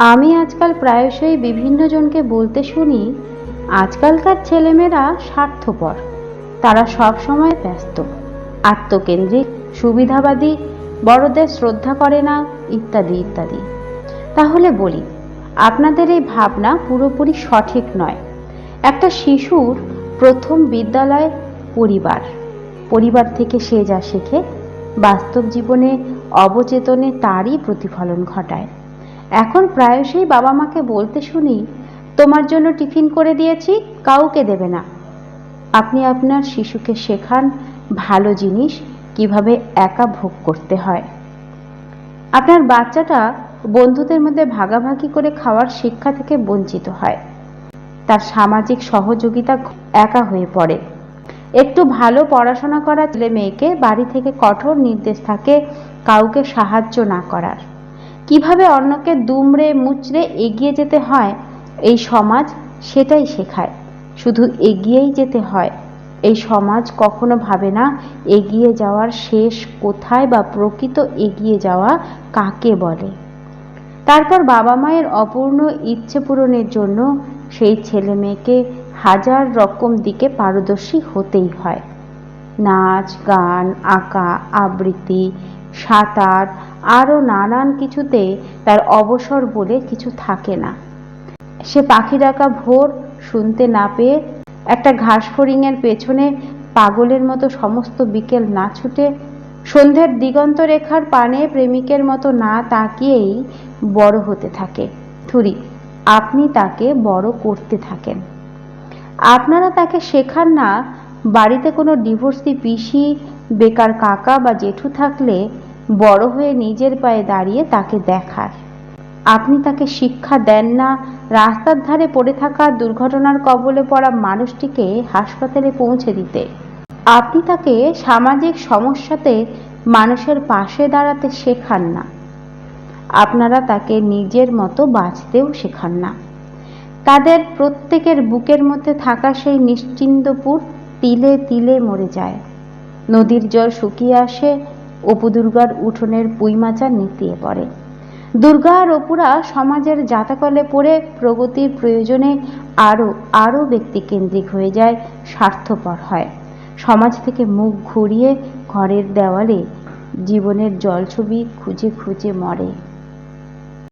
আমি আজকাল প্রায়শই বিভিন্ন জনকে বলতে শুনি, আজকালকার ছেলেমেয়েরা স্বার্থপর। তারা সব সময় ব্যস্ত। আত্মকেন্দ্রিক, সুবিধাবাদী, বড়দের শ্রদ্ধা করে না, ইত্যাদি ইত্যাদি। তাহলে বলি, আপনাদের এই ভাবনা পুরোপুরি সঠিক নয়। একটা শিশুর প্রথম বিদ্যালয় পরিবার পরিবার থেকে সে যা শেখে, বাস্তব জীবনে অবচেতনে তারই প্রতিফলন ঘটায়। এখন প্রায়শই বাবা মাকে বলতে শুনি, তোমার জন্য টিফিন করে দিয়েছি, কাউকে দেবে না। আপনি আপনার শিশুকে শেখান ভালো জিনিস কীভাবে একা ভোগ করতে হয়। আপনার বাচ্চাটা বন্ধুদের মধ্যে ভাগাভাগি করে খাওয়ার শিক্ষা থেকে বঞ্চিত হয়। তার সামাজিক সহযোগিতা একা হয়ে পড়ে। একটু ভালো পড়াশোনা করা ছেলে মেয়েকে বাড়ি থেকে কঠোর নির্দেশ থাকে কাউকে সাহায্য না করার। কীভাবে অন্যকে দুমড়ে মুচড়ে এগিয়ে যেতে হয়, এই সমাজ সেটাই শেখায়। শুধু এগিয়েই যেতে হয়, এই সমাজ কখনো ভাবে না এগিয়ে যাওয়ার শেষ কোথায় বা প্রকৃত এগিয়ে যাওয়া কাকে বলে। তারপর বাবা মায়ের অপূর্ণ ইচ্ছে পূরণের জন্য সেই ছেলে মেয়েকে হাজার রকম দিকে পারদর্শী হতেই হয়। নাচ, গান, আঁকা, আবৃত্তি, সাঁতার, আরও নানান কিছুতে তার অবসর বলে কিছু থাকে না। সে পাখি ডাকা ভোর শুনতে না পেয়ে একটা ঘাস ফড়িংয়ের পেছনে পাগলের মতো সমস্ত বিকেল না ছুটে সন্ধ্যের দিগন্ত রেখার পানে প্রেমিকের মতো না তাকিয়েই বড় হতে থাকে। থুরি, আপনি তাকে বড় করতে থাকেন। আপনারা তাকে শেখান না বাড়িতে কোনো ডিভোর্সি পিসি, বেকার কাকা বা জেঠু থাকলে বড় হয়ে নিজের পায়ে দাঁড়িয়ে তাকে দেখার। আপনি তাকে শিক্ষা দেন না, রাস্তার ধারে পড়ে থাকা দুর্ঘটনার কবলে পড়া মানুষটিকে হাসপাতালে পৌঁছে দিতে। আপনি তাকে সামাজিক সমস্যাতে মানুষের পাশে দাঁড়াতে শেখান না। আপনারা তাকে নিজের মতো বাঁচতেও শেখান না। তাদের প্রত্যেকের বুকের মধ্যে থাকা সেই নিশ্চিন্দপুর তিলে তিলে মরে যায়। নদীর জল শুকিয়ে আসে অপু দুর্গার উঠোনের পুইমাচা নিতিয়ে পড়ে। দুর্গা আর অপুরা সমাজের জাতাকলে পড়ে, প্রগতির প্রয়োজনে আরও আরও ব্যক্তিকেন্দ্রিক হয়ে যায়, স্বার্থপর হয়। সমাজ থেকে মুখ ঘুরিয়ে ঘরের দেওয়ালে জীবনের জল ছবি খুঁজে খুঁজে মরে।